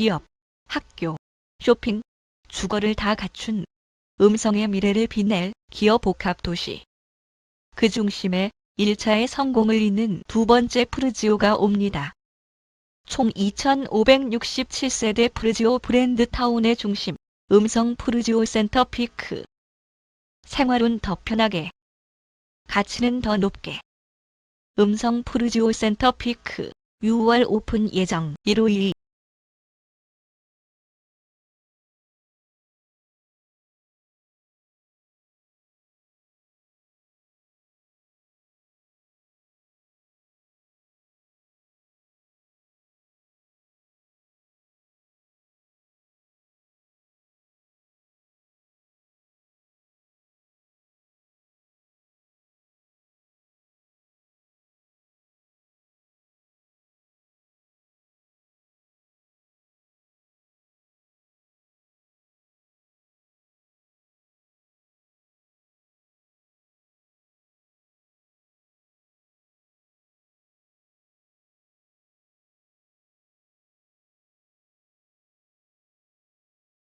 기업, 학교, 쇼핑, 주거를 다 갖춘 음성의 미래를 빛낼 기업 복합 도시. 그 중심에 1차의 성공을 잇는 두 번째 프르지오가 옵니다. 총 2,567세대 프르지오 브랜드 타운의 중심, 음성 프르지오 센터 피크. 생활은 더 편하게, 가치는 더 높게. 음성 프르지오 센터 피크 6월 오픈 예정 1호 1